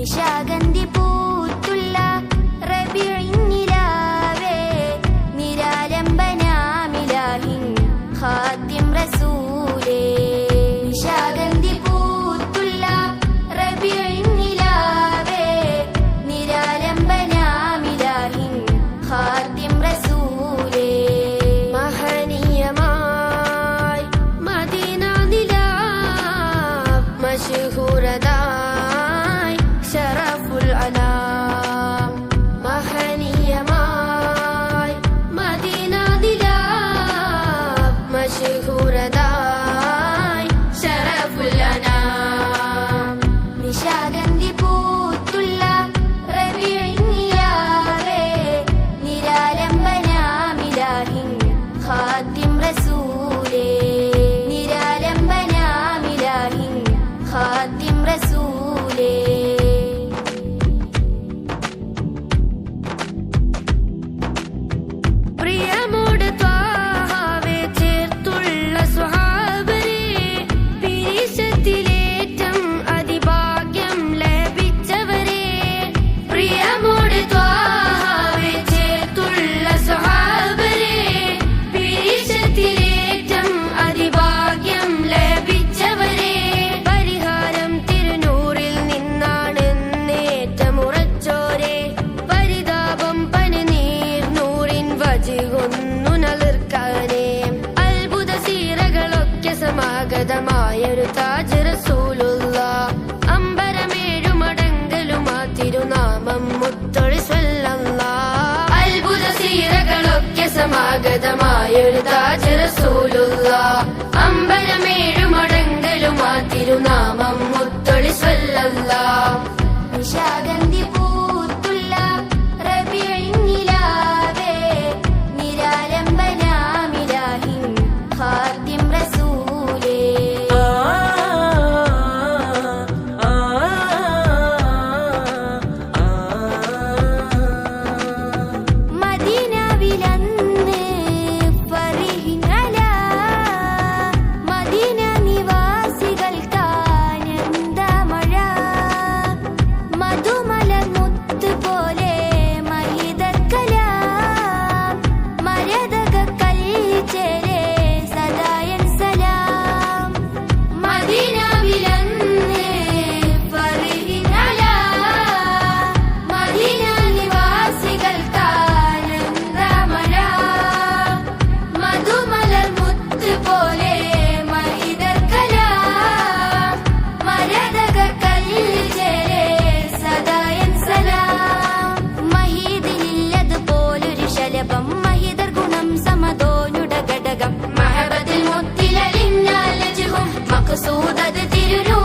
నిషాగంధి ആദ്യം റസൂലേ. ഒരു താജ് റസൂലുള്ള അമ്പരമേഴു മടങ്കലും ആ തിരുനാമം മുത്തൊഴി സ്വല്ലല്ല അത്ഭുത സീരകളൊക്കെ സമാഗതമായ താജ് അമ്പരമേഴു ഘടകം മഹബത്തിൽ മുത്തിലലിഞ്ഞാലജുഹും മഖസൂദത് തിരുനൂ